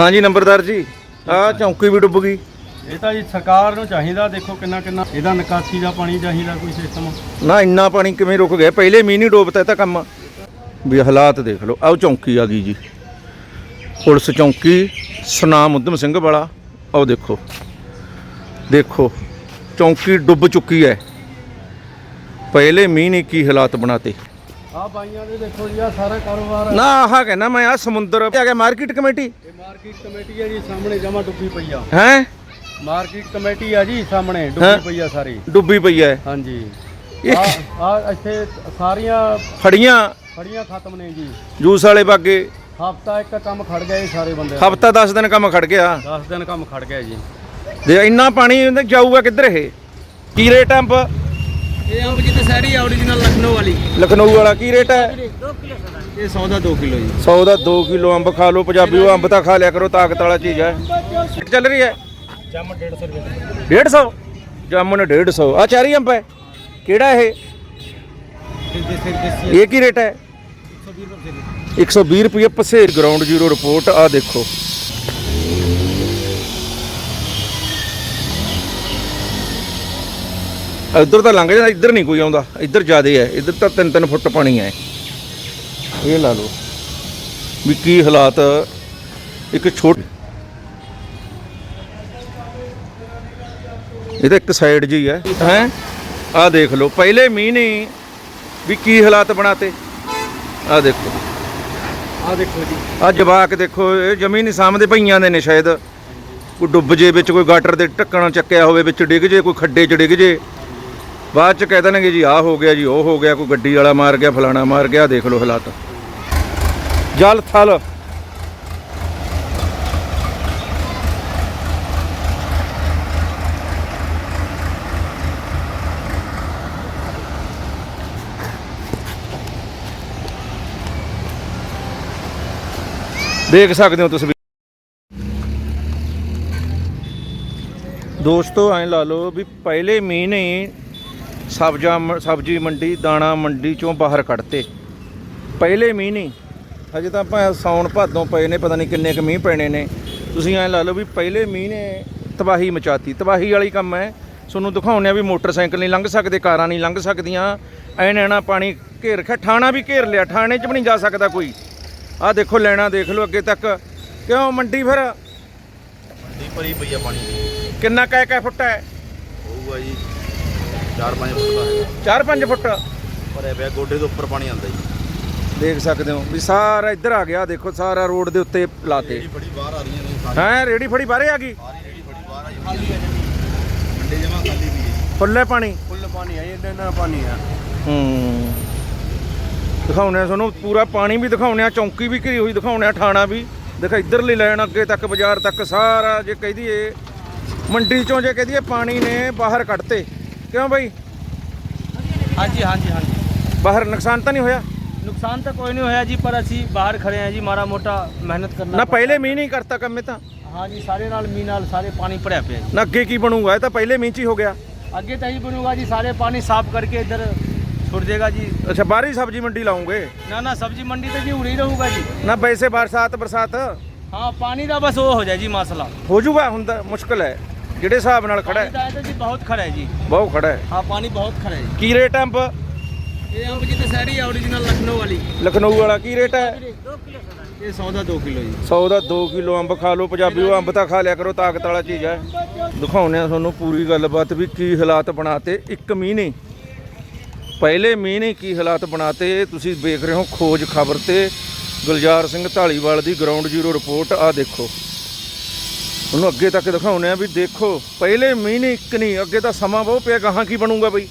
ਹਾਂਜੀ ਨੰਬਰਦਾਰ ਜੀ। ਆ ਚੌਂਕੀ ਵੀ ਡੁੱਬ ਗਈ। ਇਹ ਤਾਂ ਜੀ ਸਰਕਾਰ ਨੂੰ ਚਾਹੀਦਾ ਦੇਖੋ ਕਿੰਨਾ ਕਿੰਨਾ ਇਹਦਾ ਨਿਕਾਸੀ ਦਾ ਪਾਣੀ ਚਾਹੀਦਾ ਕੋਈ ਸਿਸਟਮ ਨਾ ਇੰਨਾ ਪਾਣੀ ਕਿਵੇਂ ਰੁਕ ਗਿਆ? ਪਹਿਲੇ ਮੀਂਹ ਨਹੀਂ ਡੋਬਤਾ ਇਹ ਤਾਂ ਕੰਮ। ਵੀ ਹਾਲਾਤ ਦੇਖ ਲਓ। ਆਹ ਚੌਂਕੀ ਆ ਗਈ ਜੀ। ਪੁਲਿਸ ਚੌਂਕੀ ਸੁਨਾਮ ਉਦਮ ਸਿੰਘ ਵਾਲਾ। ਆਓ ਦੇਖੋ। ਦੇਖੋ ਚੌਂਕੀ ਡੁੱਬ ਚੁੱਕੀ ਹੈ। ਪਹਿਲੇ ਮੀਂਹ ਨੇ ਕੀ ਹਾਲਾਤ ਬਣਾਤੇ। ਆ ਬਾਈਆਂ ਦੇ ਦੇਖੋ ਜੀ ਆ ਸਾਰਾ ਕਾਰੋਬਾਰ ਨਾ ਆਹ ਕਹਿੰਦਾ ਮੈਂ ਆ ਸਮੁੰਦਰ ਆ ਗਿਆ ਮਾਰਕੀਟ ਕਮੇਟੀ ਇਹ ਮਾਰਕੀਟ ਕਮੇਟੀ ਹੈ ਜੀ ਸਾਹਮਣੇ ਜਮਾ ਡੁੱਬੀ ਪਈ ਆ। ਹੈ? ਮਾਰਕੀਟ ਕਮੇਟੀ ਆ ਜੀ ਸਾਹਮਣੇ ਹੈਂ? ਡੁੱਬੀ ਪਈ ਆ ਸਾਰੀ। ਡੁੱਬੀ ਪਈ ਹੈ ਹਾਂਜੀ। ਇਹ ਆ ਆ ਇੱਥੇ ਸਾਰੀਆਂ ਫੜੀਆਂ ਫੜੀਆਂ ਖਤਮ ਨੇ ਜੀ। ਜੂਸ ਵਾਲੇ ਬਾਗੇ। ਹਫਤਾ ਇੱਕ ਕੰਮ ਖੜ ਗਿਆ ਜੀ ਸਾਰੇ ਬੰਦੇ ਹਫਤਾ 10 ਦਿਨ ਕੰਮ ਖੜ ਗਿਆ। 10 ਦਿਨ ਕੰਮ ਖੜ ਗਿਆ ਜੀ। ਦੇ ਇੰਨਾ ਪਾਣੀ ਜਾਊਗਾ ਕਿੱਧਰ ਇਹ? ਕੀ ਰੇਟ ਇਹ ਅੰਬ ਜੀ ਦਸਹਿਰੀ origignal ਲਖਨਊ ਵਾਲੀ। ਲਖਨਊ ਵਾਲਾ ਕੀ ਰੇਟ ਹੈ? ਇਹ 100 ਦਾ 2 ਕਿਲੋ ਜੀ। 100 ਦਾ 2 ਕਿਲੋ ਅੰਬ ਖਾ ਲਓ ਪੰਜਾਬੀ ਉਹ ਅੰਬ ਤਾਂ ਖਾ ਲਿਆ ਕਰੋ ਤਾਕਤ ਵਾਲਾ ਚੀਜ਼ ਹੈ। ਚੱਲ ਰਹੀ ਹੈ? ਜਮ 150 ਰੁਪਏ 150 ਜਾਮਨ 150 ਆ ਚਾਰੀ ਅੰਬ ਹੈ। ਕਿਹੜਾ ਇਹ? ਇਹ ਕੀ ਰੇਟ ਹੈ? 120 ਰੁਪਏ ਪਸੇਰ ਗਰਾਊਂਡ ਜ਼ੀਰੋ ਰਿਪੋਰਟ ਆ ਦੇਖੋ। ਇੱਧਰ ਤਾਂ ਲੰਘ ਜਾਂਦਾ ਇੱਧਰ ਨਹੀਂ ਕੋਈ ਆਉਂਦਾ। ਇੱਧਰ ਜ਼ਿਆਦੇ ਹੈ ਇੱਧਰ ਤਾਂ 3-3 ਫੁੱਟ ਪਾਣੀ ਹੈ ਇਹ। ਲਾ ਲਓ। ਵੀ ਕੀ ਹਾਲਾਤ ਇੱਕ ਛੋਟ ਇਹ ਤਾਂ ਇੱਕ ਸਾਈਡ ਜੀ ਹੈ ਹੈ? ਆ ਦੇਖ ਲਓ ਪਹਿਲੇ ਮੀਂਹ ਨੇ ਵੀ ਕੀ ਹਾਲਾਤ ਬਣਾਤੇ। ਆ ਦੇਖੋ। ਆ ਦੇਖੋ ਜੀ। ਆ ਜਵਾਕ ਦੇਖੋ ਇਹ ਜਮੀ ਨਹੀਂ ਸਾਹਮਣੇ ਪਈਆਂ ਦੇ ਨੇ ਸ਼ਾਇਦ। ਕੋਈ ਡੁੱਬ ਜੇ ਵਿੱਚ ਕੋਈ ਗਾਟਰ ਦੇ ਢੱਕਣ ਚੱਕਿਆ ਹੋਵੇ ਵਿੱਚ ਡਿੱਗ ਜੇ ਕੋਈ ਖੱਡੇ 'ਚ ਡਿੱਗ ਜੇ। ਬਾਅਦ 'ਚ ਕਹਿ ਦੇਣਗੇ ਜੀ, ਆਹ ਹੋ ਗਿਆ ਜੀ, ਉਹ ਹੋ ਗਿਆ, ਕੋਈ ਗੱਡੀ ਵਾਲਾ ਮਾਰ ਗਿਆ, ਫਲਾਣਾ ਮਾਰ ਗਿਆ ਦੇਖ ਲਓ ਹਾਲਾਤ। ਜਲ ਥਲ। ਦੇਖ ਸਕਦੇ ਹੋ ਤੁਸੀਂ ਦੋਸਤੋ, ਐਂ ਲਾ ਲਓ ਵੀ ਪਹਿਲੇ ਮਹੀਨੇ ਸਬਜ਼ਾ ਸਬਜ਼ੀ ਮੰਡੀ ਦਾਣਾ ਮੰਡੀ ਚੋਂ ਬਾਹਰ ਕੱਢਤੇ। ਪਹਿਲੇ ਮੀਂਹ ਨਹੀਂ ਹਜੇ ਤਾਂ ਆਪਾਂ ਸੌਣ ਭਾਦੋਂ ਪਏ ਨੇ ਪਤਾ ਨਹੀਂ ਕਿੰਨੇ ਕੁ ਮੀਂਹ ਪੈਣੇ ਨੇ। ਤੁਸੀਂ ਐਂ ਲਾ ਲਓ ਵੀ ਪਹਿਲੇ ਮੀਂਹ ਨੇ ਤਬਾਹੀ ਮਚਾਤੀ। ਤਬਾਹੀ ਵਾਲੀ ਕੰਮ ਹੈ ਤੁਹਾਨੂੰ ਦਿਖਾਉਂਦੇ ਆ ਵੀ ਮੋਟਰਸਾਈਕਲ ਨਹੀਂ ਲੰਘ ਸਕਦੇ ਕਾਰਾਂ ਨਹੀਂ ਲੰਘ ਸਕਦੀਆਂ। ਐ ਨੈਣਾ ਪਾਣੀ ਘੇਰ ਰੱਖਿਆ ਠਾਣਾ ਵੀ ਘੇਰ ਲਿਆ ਠਾਣੇ 'ਚ ਵੀ ਨਹੀਂ ਜਾ ਸਕਦਾ ਕੋਈ। ਆਹ ਦੇਖੋ ਲੈਣਾ ਦੇਖ ਲਓ ਅੱਗੇ ਤੱਕ। ਕਿਉਂ ਮੰਡੀ ਫਿਰ? ਮੰਡੀ ਭਰੀ ਪਈ ਆ ਪਾਣੀ। ਦੀ ਕਿੰਨਾ ਕੈ ਕੈ ਫੁੱਟ ਹੈ? ਹੋਊਗਾ ਜੀ। 4-5 ਫੁੱਟ ਦਾ ਹੈਗਾ। 4-5 ਫੁੱਟ? ਭਰਿਆ ਪਿਆ ਗੋਡੇ ਤੋਂ ਉੱਪਰ ਪਾਣੀ ਆਉਂਦਾ ਜੀ। ਦੇਖ ਸਕਦੇ ਹੋ ਵੀ ਸਾਰਾ ਇੱਧਰ ਆ ਗਿਆ ਦੇਖੋ ਸਾਰਾ ਰੋਡ ਦੇ ਉੱਤੇ ਲਾਤੇ। ਰੇੜੀ ਫੜੀ ਬਾਹਰ ਆ ਰਹੀਆਂ ਨੇ ਸਾਰੀ ਹੈ ਰੇੜੀ ਫੜੀ ਬਾਹਰੇ ਆ ਗਈ? ਸਾਰੀ ਰੇੜੀ ਫੜੀ ਬਾਹਰ ਆ ਜਾਂਦੀ ਹੈ ਮੰਡੀ ਜਮਾ ਖਾਲੀ ਵੀ ਹੈ ਜੀ। ਫੁੱਲੇ ਪਾਣੀ? ਫੁੱਲ ਪਾਣੀ ਆ ਇਹਦੇ ਨਾਲ ਪਾਣੀ ਆ। ਹੂੰ। ਦਿਖਾਉਣੇ ਆ ਤੁਹਾਨੂੰ ਪੂਰਾ ਪਾਣੀ ਵੀ ਦਿਖਾਉਣੇ ਆ ਚੌਂਕੀ ਵੀ ਘਿਰੀ ਹੋਈ ਦਿਖਾਉਣੇ ਆ ਠਾਣਾ ਵੀ। ਦੇਖ ਇੱਧਰਲੀ ਲਾਈਨ ਅੱਗੇ ਤੱਕ ਬਾਜ਼ਾਰ ਤੱਕ ਸਾਰਾ ਜੇ ਕਹਿ ਦਈਏ ਮੰਡੀ ਚੋਂ ਜੇ ਕਹਿ ਦਈਏ ਪਾਣੀ ਨੇ ਬਾਹਰ ਕੱਢਤੇ। ਕਿਉਂ ਬਾਈ? ਹਾਂਜੀ ਹਾਂਜੀ ਹਾਂਜੀ। ਬਾਹਰ ਨੁਕਸਾਨ ਤਾਂ ਨਹੀਂ ਹੋਇਆ? ਨੁਕਸਾਨ ਤਾਂ ਕੋਈ ਨਹੀਂ ਹੋਇਆ ਜੀ ਪਰ ਅਸੀਂ ਬਾਹਰ ਖੜੇ ਹਾਂ ਜੀ ਮਾੜਾ ਮੋਟਾ ਮਿਹਨਤ ਕਰਨਾ ਨਾ ਪਹਿਲੇ ਮੀਂਹ ਨਹੀਂ ਕਰਤਾ ਕੰਮ ਤਾਂ? ਹਾਂ ਜੀ ਸਾਰੇ ਨਾਲ ਮੀਂਹ ਨਾਲ ਸਾਰੇ ਪਾਣੀ ਭਰਿਆ ਪਿਆ ਜੀ। ਨਾ ਅੱਗੇ ਕੀ ਬਣੂਗਾ? ਇਹ ਤਾਂ ਪਹਿਲੇ ਮੀਂਹ 'ਚ ਹੀ ਹੋ ਗਿਆ। ਅੱਗੇ ਤਾਂ ਹੀ ਬਣੂਗਾ ਜੀ ਸਾਰੇ ਪਾਣੀ ਸਾਫ਼ ਕਰਕੇ ਇੱਧਰ ਛੁੱਟ ਜਾਏਗਾ ਜੀ। ਅੱਛਾ ਬਾਹਰੀ ਸਬਜ਼ੀ ਮੰਡੀ ਲਾਉਂਗੇ? ਨਾ ਨਾ ਸਬਜ਼ੀ ਮੰਡੀ ਤਾਂ ਜੀ ਉੜੀ ਰਹੂਗਾ ਜੀ। ਨਾ ਵੈਸੇ ਬਰਸਾਤ ਬਰਸਾਤ। ਹਾਂ ਪਾਣੀ ਦਾ ਬਸ ਉਹ ਹੋ ਜਾਏ ਜੀ ਮਸਲਾ। ਹੋ ਜੂਗਾ ਤਾਂ ਮੁਸ਼ਕਲ ਹੈ। ਜਿਹੜੇ ਹਿਸਾਬ ਨਾਲ ਖੜਾ ਹੈ? ਤਾਂ ਜੀ ਬਹੁਤ ਖੜਾ ਹੈ ਜੀ। ਬਹੁਤ ਖੜਾ ਹੈ। ਹਾਂ ਪਾਣੀ ਬਹੁਤ ਖੜਾ ਹੈ ਕੀ ਰੇਟ ਅੰਬ? ਇਹ ਅੰਬ ਜੀ ਦਸਹਿਰੀ origignal ਲਖਨਊ ਵਾਲੀ। ਲਖਨਊ ਵਾਲਾ ਕੀ ਰੇਟ ਹੈ? ਇਹ 100 ਦਾ 2 ਕਿਲੋ ਜੀ। 100 ਦਾ 2 ਕਿਲੋ ਅੰਬ ਖਾ ਲਓ ਪੰਜਾਬੀ ਉਹ ਅੰਬ ਤਾਂ ਖਾ ਲਿਆ ਕਰੋ ਤਾਕਤ ਵਾਲਾ ਚੀਜ਼ ਹੈ। ਦਿਖਾਉਂਦੇ ਆ ਤੁਹਾਨੂੰ ਪੂਰੀ ਗੱਲਬਾਤ ਵੀ ਕੀ ਹਾਲਾਤ ਬਣਾਤੇ। ਇੱਕ ਮੀਂਹ ਨੇ ਪਹਿਲੇ ਮੀਂਹ ਨੇ ਕੀ ਹਾਲਾਤ ਬਣਾਤੇ। ਤੁਸੀਂ ਵੇਖ ਰਹੇ ਹੋ ਖੋਜ ਖਬਰ ਤੇ। ਗੁਲਜ਼ਾਰ ਸਿੰਘ ਢਾਲੀਵਾਲ ਦੀ ਗਰਾਊਂਡ ਜ਼ੀਰੋ ਰਿਪੋਰਟ ਆ ਦੇਖੋ। ਉਹਨੂੰ ਅੱਗੇ ਤੱਕ ਦਿਖਾਉਂਦੇ ਆ ਵੀ ਦੇਖੋ, ਪਹਿਲੇ ਮੀਂਹ ਨੇ ਇੱਕ ਨਹੀਂ, ਅੱਗੇ ਤਾਂ ਸਮਾਂ ਬਹੁਤ ਪਿਆ, ਗਾਹਾਂ ਕੀ ਬਣੂਗਾ ਬਈ?